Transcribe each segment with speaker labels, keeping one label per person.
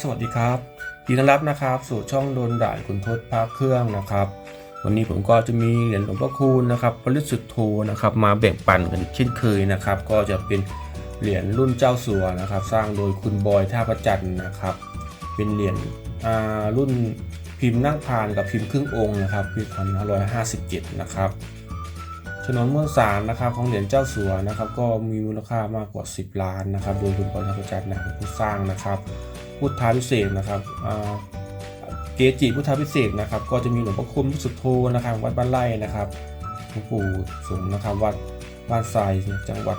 Speaker 1: สวัสดีครับยินดีต้อนรับนะครับ สู่ช่องโดนด่านคุณทศพระเครื่องนะครับ วันนี้ผมก็จะมีเหรียญหลวงพ่อคูณนะครับปริสุทโธนะครับ มาแบ่งปันกันเช่นเคยนะครับ ก็จะเป็นเหรียญรุ่นเจ้าสัวนะครับ สร้างโดยคุณบอยท่าประจันนะครับ เป็นเหรียญรุ่นพิมพ์นั่งพานกับพิมพ์ครึ่งองค์นะครับปี2557 นะครับฉนวนมวลสารนะครับของเหรียญเจ้าสัวนะครับ ก็มีมูลค่ามากกว่า 10 ล้านนะครับ โดยคุณปอยทัพจันนะครับผู้สร้างนะครับ พุทธาพิเศษนะครับเกจิพุทธาพิเศษนะครับ ก็จะมีหลวงพ่อคุณสุทโธนะครับ วัดบ้านไร่นะครับหลวงปู่สงนะครับวัดบ้านทรายจังหวัด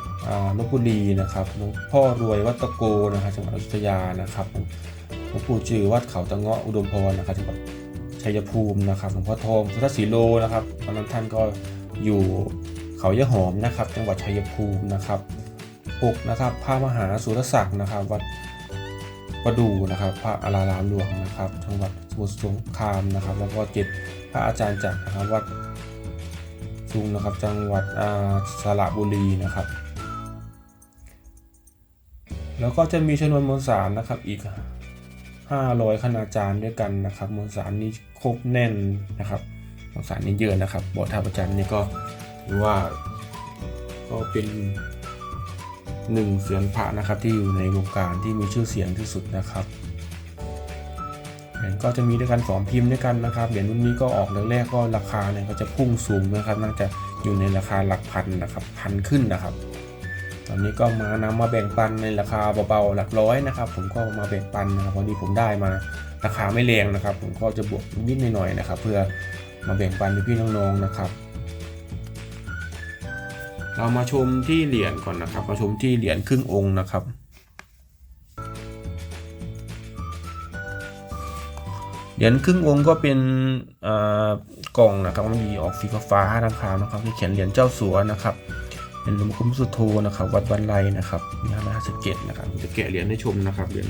Speaker 1: ลบบุรีนะครับหลวงพ่อรวยวัดตะโกนะครับจังหวัดอยุธยานะครับหลวงปู่จือวัดเขาตะเงาะอุดมพรนะครับจังหวัดชัยภูมินะครับหลวงพ่อทองสุทธศรีโลนะครับตอนนั้นท่านก็อยู่เขายะหอมนะครับ จังหวัดชัยภูมินะครับ6นะครับพระมหาสุรศักดิ์นะครับ วัด ประดูนะครับ พระอารารามหลวงนะครับจังหวัดสมุทรสงครามนะครับ แล้วก็เจ็ดพระอาจารย์จักรนะครับวัดซุงนะครับจังหวัดสระบุรีนะครับ แล้วก็จะมีชนวนมวลสารนะครับอีก 500 คณาจารย์ด้วยกันนะครับมวลสารนี้ครบแน่นนะครับมวลสารนี้เยอะนะครับบอท่าประจันนี่ก็ถือว่าก็เป็น หนึ่งเสียนพระนะครับที่อยู่ในวงการที่มีชื่อเสียงที่สุดนะครับเหรียญก็จะมีด้วยกันสองพิมพ์ด้วยกันนะครับเหรียญรุ่นนี้ก็ออกแรกๆก็ราคาเนี่ยก็จะพุ่งสูงนะครับน่าจะอยู่ในราคาหลักพันนะครับพันขึ้นนะครับ ตอนนี้ก็มานำมาแบ่งปันในราคาเบาๆหลักร้อยนะครับ ผมก็มาแบ่งปันนะครับวันนี้ผมได้มาราคาไม่แรงนะครับ ผมก็จะบวกนิดหน่อยๆนะครับ เพื่อมาแบ่งปันพี่ๆน้องๆนะครับ เรามาชมที่เหรียญก่อนนะครับ มาชมที่เหรียญครึ่งองค์นะครับ เหรียญครึ่งองค์ก็เป็นกล่องนะครับมันมีออกสีฟ้าๆทางขาวนะครับที่เขียนเหรียญเจ้าสัวนะครับเป็นหลวงพ่อคุ้มสุโธนะครับ วัดบันไลนะครับมีห้าร้อยห้าสิบเจ็ดนะครับจะแกะเหรียญให้ชมนะครับเหรียญ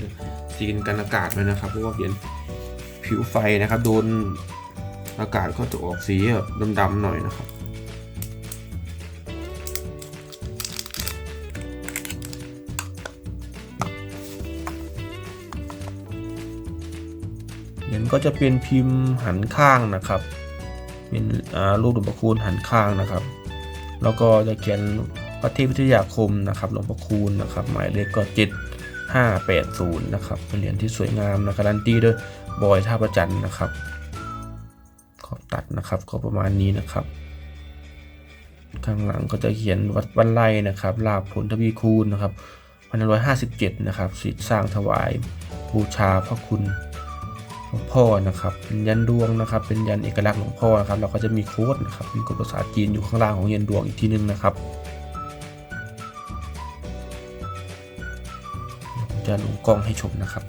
Speaker 1: ซีนกันอากาศไว้นะครับเพราะว่าเหรียญผิวไฟนะครับ โดนอากาศก็จะออกสีแบบดำๆหน่อยนะครับ ก็จะเป็นพิมพ์หันข้างนะครับ เป็นรูปหลวงพ่อคูณหันข้างนะครับ แล้วก็จะเขียนพระเทพวิทยาคมนะครับหลวงพ่อคูณนะครับ หมายเลขก็เจ็ดห้าแปดศูนย์นะครับเป็นเหรียญที่สวยงามนะการันตีด้วยบอยท่าประจันนะครับขอบตัดนะครับก็ประมาณนี้นะครับ ข้างหลังก็จะเขียนวัดบ้านไร่นะครับลาภผลทวีคูณนะครับพันร้อยห้าสิบเจ็ดนะครับสิทธิสร้างถวายบูชาพระคุณ วงพ่อนะครับเป็นยันดวงนะครับ เป็นยันเอกลักษณ์หลวงพ่อนะครับแล้วก็จะมีโค้ดนะครับมีกฎภาษาจีนอยู่ข้างล่างของยันดวงอีกทีนึงนะครับจะลงกล้องให้ชมนะครับ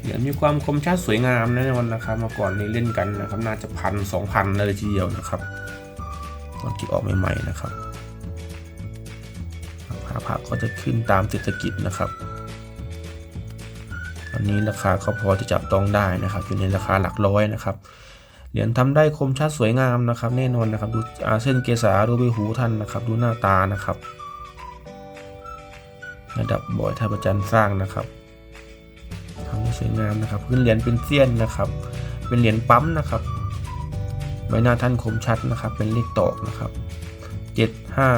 Speaker 1: เหรียญมีความคมชัดสวยงามแน่นอนนะครับเมื่อก่อนนี้เล่นกันนะครับ น่าจะพันสองพันเลยทีเดียวนะครับ ตอนที่ออกใหม่ๆนะครับราคาก็จะขึ้นตามเศรษฐกิจนะครับ ตอนนี้ราคาก็พอที่จับต้องได้นะครับ อยู่ในราคาหลักร้อยนะครับเหรียญทำได้คมชัดสวยงามนะครับ แน่นอนนะครับ ดูเส้นเกษาดูใบหูท่านนะครับ ดูหน้าตานะครับ ระดับบอยท่าประจันสร้างนะครับทำได้สวยงามนะครับพื้นเหรียญเป็นเสี้ยนนะครับ เป็นเหรียญปั๊มนะครับใบหน้าท่านคมชัดนะครับ เป็นเลขตอกนะครับเจ็ดห้า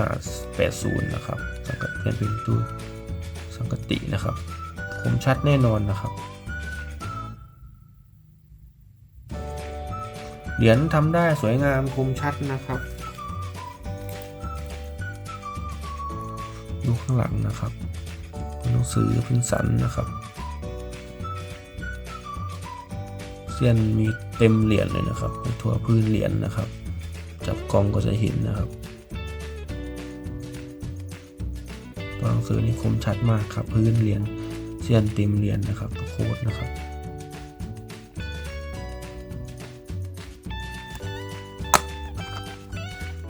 Speaker 1: แปดศูนย์นะครับสังกัดเป็นเป็นตู้สังกตินะครับ มชัดแน่นอนนะครับ เหรียญทำได้สวยงามคมชัดนะครับ ดูข้างหลังนะครับหนังสือเป็นสันนะครับเส้นมีเต็มเหรียญเลยนะครับทั่วพื้นเหรียญนะครับ จับกองก็จะเห็นนะครับตัวหนังสือนี่คมชัดมากครับ พื้นเหรียญ เส้นเต็มเหรียญนะครับโคตรนะครับ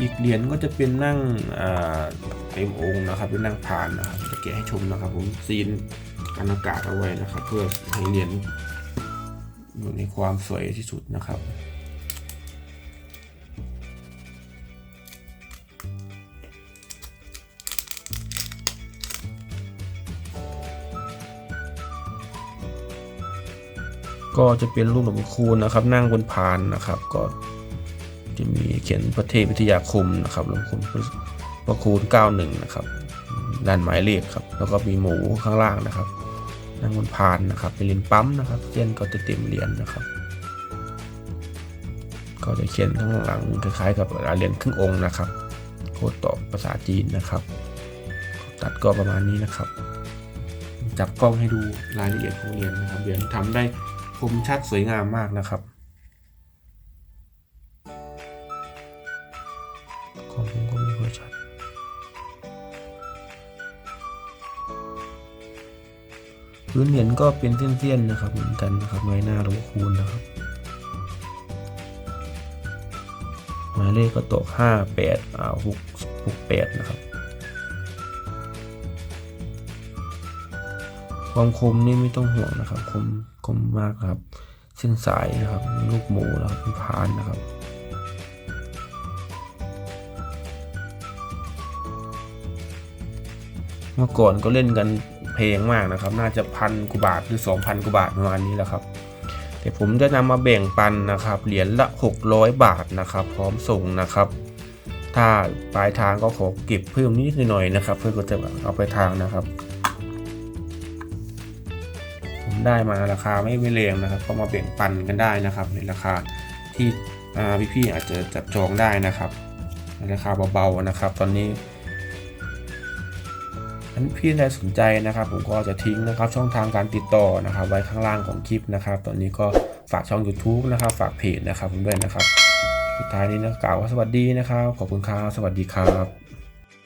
Speaker 1: อีกเหรียญก็จะเป็นนั่งอ่าเต็มองค์นะครับเป็นนั่งผ่านนะครับจะแกะให้ชมนะครับ ผมซีนกันอากาศเอาไว้นะครับ เพื่อให้เหรียญอยู่ในความสวยที่สุดนะครับ ก็จะเป็นรูปหลวงพ่อคูณนะครับ นั่งบนพานนะครับ ก็จะมีเขียนพระเทพวิทยาคมนะครับหลวงพ่อพระคูณ91นะครับด้านหมายเลขครับ แล้วก็มีหมูข้างล่างนะครับ นั่งบนพานนะครับเป็นเหรียญปั๊มนะครับเทียนก็จะเต็มเหรียญนะครับ ก็จะเขียนข้างหลังคล้ายๆกับเหรียญครึ่งองค์นะครับโคดต่อภาษาจีนนะครับ ตัดก็ประมาณนี้นะครับ จับกล้องให้ดูรายละเอียดของเหรียญนะครับเหรียญทำได้ คมชัดสวยงามมากนะครับกล้องผมก็ไม่ค่อยชัดพื้นเหรียญก็เป็นเส้นๆนะครับเหมือนกันนะครับไม้หน้าหลวงพ่อคูณนะครับหมายเลขก็ตกห้าแปดอ่าหกหกแปดนะครับ ความคมนี่ไม่ต้องห่วงนะครับ คมคมมากครับ เส้นสายนะครับลูกหมูนะครับเป็นพานนะครับเมื่อก่อนก็เล่นกันเพลงมากนะครับ น่าจะพันกว่าบาทหรือ2,000กว่าบาทประมาณนี้แหละครับ แต่ผมจะนำมาแบ่งปันนะครับ เหรียญละ 600 บาทนะครับ พร้อมส่งนะครับ ถ้าปลายทางก็ขอเก็บเพิ่มนิดหน่อยนะครับ เพื่อก็จะเอาไปทางนะครับ ได้มาราคาไม่ไม่แรงนะครับ ก็มาแบ่งปันกันได้นะครับ ในราคาที่อ่พี่ๆอาจจะจับจองได้นะครับในราคาเบาๆนะครับ ตอนนี้ท่านพี่ใดสนใจนะครับ ผมก็จะทิ้งนะครับช่องทางการติดต่อนะครับ ไว้ข้างล่างของคลิปนะครับ ตอนนี้ก็ฝากช่อง YouTube นะครับ ฝากเพจนะครับผมด้วยนะครับ สุดท้ายนี้นะกล่าวว่าสวัสดีนะครับ ขอบคุณครับสวัสดีครับ